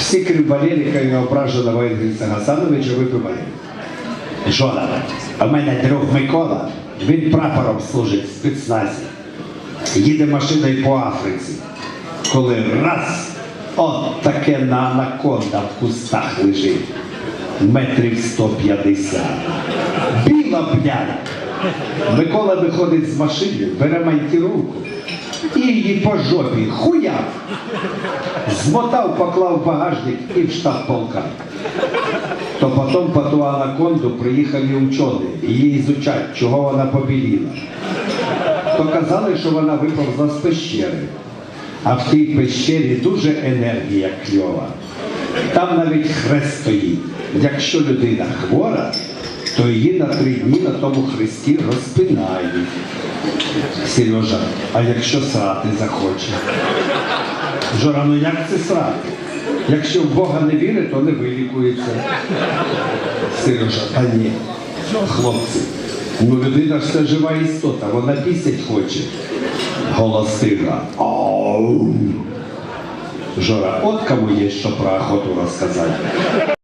Всі крім Валерика і ображеного Інгріса Гасановича випивали. Жона, а в мене друг Микола, він прапором служить в спецназі. Їде машиною по Африці. Коли раз, от таке на анаконда в кустах лежить. Метрів 150. Біла п'яна. Микола виходить з машини, бере мантіровку і її по жопі хуяв. Змотав, поклав багажник і в штаб полка. То потім по ту анаконду приїхали учені її ізучать, чого вона побіліла. То казали, що вона виповзла з пещери. А в тій пещері дуже енергія кльова. Там навіть хрест стоїть. Якщо людина хвора, то її на три дні на тому хресті розпинають. Сережа, а якщо срати захоче? Жора, ну як це срати? Якщо в Бога не вірить, то не вилікується. Сережа, та ні. Хлопці, ну людина ж це жива істота, вона пісять хоче. Голос тигра. Жора, от кому є що про охоту розказати.